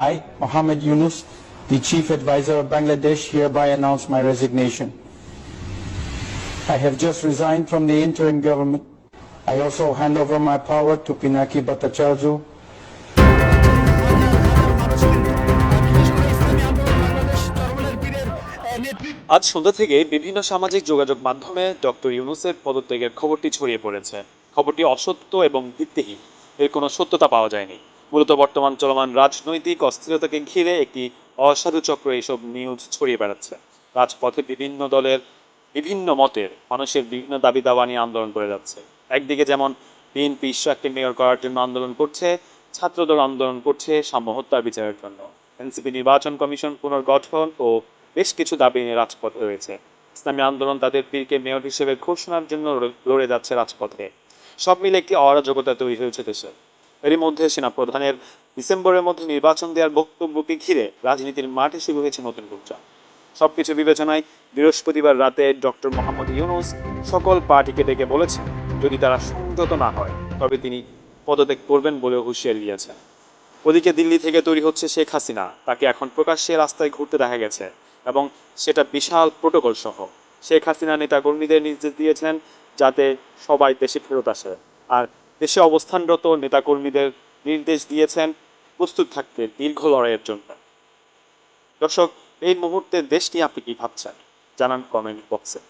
I, Mohammed Yunus, the Chief Advisor of Bangladesh, hereby announce my resignation. I have just resigned from the interim government. I also hand over my power to Pinaki Bhattacharjee, আজ সন্ধ্যা থেকে বিভিন্ন সামাজিক যোগাযোগ মাধ্যমে doctor ইউনুসের পদত্যাগের খবরটি ছড়িয়ে পড়েছে খবরটি অসত্য এবং ভিত্তিহীন এর কোনো সত্যতা পাওয়া যায়নি মূলত বর্তমান চলমান রাজনৈতিক অস্থিরতাকে ঘিরে একটি অসাধু চক্র এইসব নিউজ ছড়িয়ে বেড়াচ্ছে। রাজপথে বিভিন্ন দলের বিভিন্ন মতের মানুষের বিভিন্ন দাবি দাওয়া নিয়ে আন্দোলন করে যাচ্ছে। একদিকে যেমন বিএনপি ইশরাককে মেয়র করার জন্য আন্দোলন করছে, ছাত্রদল আন্দোলন করছে সাম্য হত্যার বিচারের জন্য। এনসিপি নির্বাচন কমিশন পুনর্গঠন ও বেশ কিছু দাবি নিয়ে রাজপথে রয়েছে। ইসলামী আন্দোলন তাদের পীরকে মেয়র হিসেবে ঘোষণার জন্য লড়ে- যাচ্ছে রাজপথে। সব মিলে একটি অরাজকতা তৈরি হয়েছে দেশে। এরই মধ্যে সেনাপ্রধানের ডিসেম্বরের মধ্যে নির্বাচন দেওয়ার বক্তব্যকে ঘিরে রাজনীতির মাঠে শুরু হয়েছে নতুন রূপচা। সবকিছু বিবেচনায় বৃহস্পতিবার রাতে ডক্টর মোহাম্মদ ইউনুস সকল পার্টিকে ডেকে বলেছেন, যদি তারা সংযত না হয়, তবে তিনি পদত্যাগ করবেন বলেও হুঁশিয়ারি দিয়েছেন। ওদিকে দিল্লি থেকে তৈরি হচ্ছে শেখ হাসিনা, তাকে এখন প্রকাশ্যে রাস্তায় ঘুরতে দেখা গেছে এবং সেটা বিশাল প্রোটোকল সহ। শেখ হাসিনা নেতাকর্মীদের নির্দেশ দিয়েছেন যাতে সবাই দেশে ফেরত আসে। আর দেশে অবস্থানরত নেতাকর্মীদের নির্দেশ দিয়েছেন প্রস্তুত থাকতে দীর্ঘ লড়াইয়ের জন্য। দর্শক, এই মুহূর্তে দেশটি আপনি কি ভাবছেন? জানান কমেন্ট বক্সে